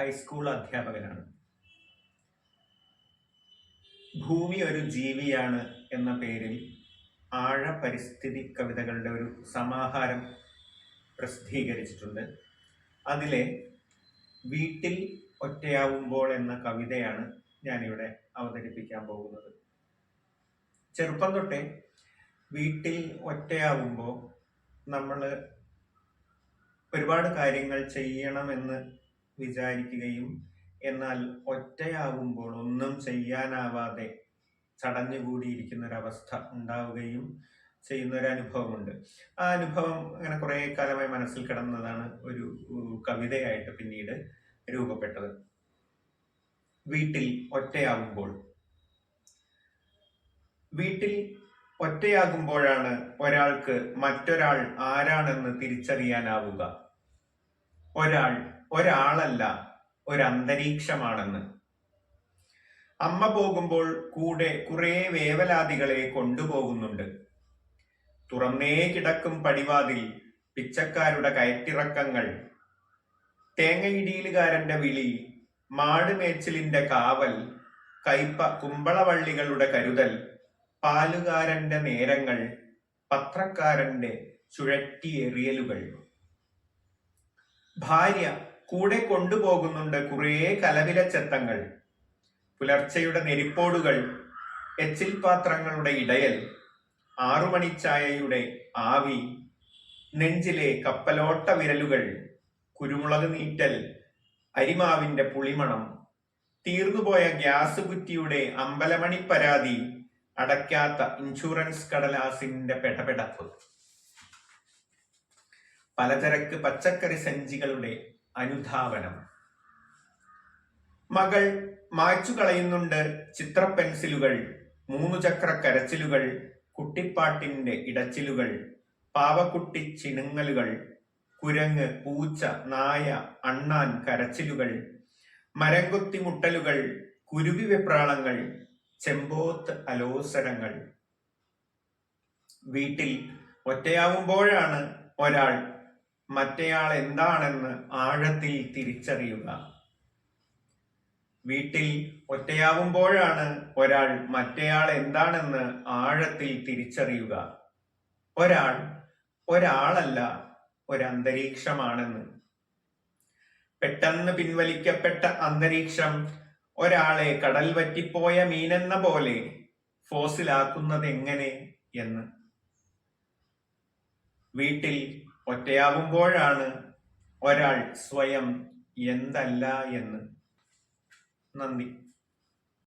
High school അധ്യാപകനാണ്. ഭൂമി ഒരു ജീവിയാണ് എന്ന പേരിൽ ആഴ പരിസ്ഥിതി കവിതകളുടെ ഒരു സമാഹാരം പ്രസിദ്ധീകരിച്ചിട്ടുണ്ട്. അതിലെ വീട്ടിൽ ഒറ്റയാവുമ്പോൾ എന്ന കവിതയാണ് ഞാനിവിടെ അവതരിപ്പിക്കാൻ പോകുന്നത്. ചെറുപ്പം തൊട്ടേ വീട്ടിൽ ഒറ്റയാവുമ്പോൾ നമ്മൾ ഒരുപാട് കാര്യങ്ങൾ ചെയ്യണമെന്ന് വിചാരിക്കുകയും എന്നാൽ ഒറ്റയാകുമ്പോൾ ഒന്നും ചെയ്യാനാവാതെ ചടഞ്ഞുകൂടിയിരിക്കുന്ന ഒരവസ്ഥ ഉണ്ടാവുകയും ചെയ്യുന്ന ഒരു അനുഭവമുണ്ട് ആ അനുഭവം അങ്ങനെ കുറെ കാലമായി മനസ്സിൽ കിടന്നതാണ് ഒരു കവിതയായിട്ട് പിന്നീട് രൂപപ്പെട്ടത്. വീട്ടിൽ ഒറ്റയാകുമ്പോൾ. വീട്ടിൽ ഒറ്റയാകുമ്പോഴാണ് ഒരാൾക്ക് മറ്റൊരാൾ ആരാണെന്ന് തിരിച്ചറിയാനാവുക. ഒരാൾ ഒരാളല്ല ഒരന്തരീക്ഷമാണെന്ന്. അമ്മ പോകുമ്പോൾ കൂടെ കുറെ വേവലാതികളെ കൊണ്ടുപോകുന്നുണ്ട്. തുറന്നേ കിടക്കും പടിവാതിൽ പിച്ചക്കാരുടെ കയറ്റിറക്കങ്ങൾ. തേങ്ങയിടിയിലുകാരന്റെ വിളി മാടുമേച്ചിലിന്റെ കാവൽ കൈപ്പ കുമ്പളവള്ളികളുടെ കരുതൽ പാലുകാരന്റെ നേരങ്ങൾ പത്രക്കാരന്റെ ചുഴറ്റിയെറിയലുകൾ. ഭാര്യ കൂടെ കൊണ്ടുപോകുന്നുണ്ട് കുറേ കലവിലച്ചെത്തങ്ങൾ. പുലർച്ചയുടെ നെരിപ്പോടുകൾ എച്ചിൽ പാത്രങ്ങളുടെ ഇടയൽ ആറുമണിച്ചായയുടെ ആവി നെഞ്ചിലെ കപ്പലോട്ട വിരലുകൾ കുരുമുളക് നീറ്റൽ അരിമാവിന്റെ പുളിമണം തീർന്നുപോയ ഗ്യാസ് കുറ്റിയുടെ അമ്പലമണി പരാതി അടയ്ക്കാത്ത ഇൻഷുറൻസ് കടലാസിന്റെ പെടപെടപ്പ്. പലചരക്ക് പച്ചക്കറി സഞ്ചികളുടെ അനുധാവനം. മകൾ മായ്ച്ചു കളയുന്നുണ്ട് ചിത്ര പെൻസിലുകൾ മൂന്നു ചക്ര കരച്ചിലുകൾ കുട്ടിപ്പാട്ടിന്റെ ഇടച്ചിലുകൾ പാവക്കുട്ടി ചിണുങ്ങലുകൾ കുരങ്ങ് പൂച്ച നായ അണ്ണാൻ കരച്ചിലുകൾ മരംകുത്തി മുട്ടലുകൾ കുരുവി വെപ്രാളങ്ങൾ ചെമ്പോത്ത് അലോസരങ്ങൾ. വീട്ടിൽ ഒറ്റയാവുമ്പോഴാണ് ഒരാൾ മറ്റേയാൾ എന്താണെന്ന് ആഴത്തിൽ തിരിച്ചറിയുക. വീട്ടിൽ ഒറ്റയാവുമ്പോഴാണ് ഒരാൾ മറ്റേയാൾ എന്താണെന്ന് ആഴത്തിൽ തിരിച്ചറിയുക. ഒരാൾ ഒരാളല്ല ഒരന്തരീക്ഷമാണെന്ന്. പെട്ടെന്ന് പിൻവലിക്കപ്പെട്ട അന്തരീക്ഷം ഒരാളെ കടൽ വറ്റിപ്പോയ മീനെന്ന പോലെ ഫോസിലാക്കുന്നത് എങ്ങനെ എന്ന്. വീട്ടിൽ ഒറ്റയാവുമ്പോഴാണ് ഒരാൾ സ്വയം എന്തല്ല എന്ന്. നന്ദി.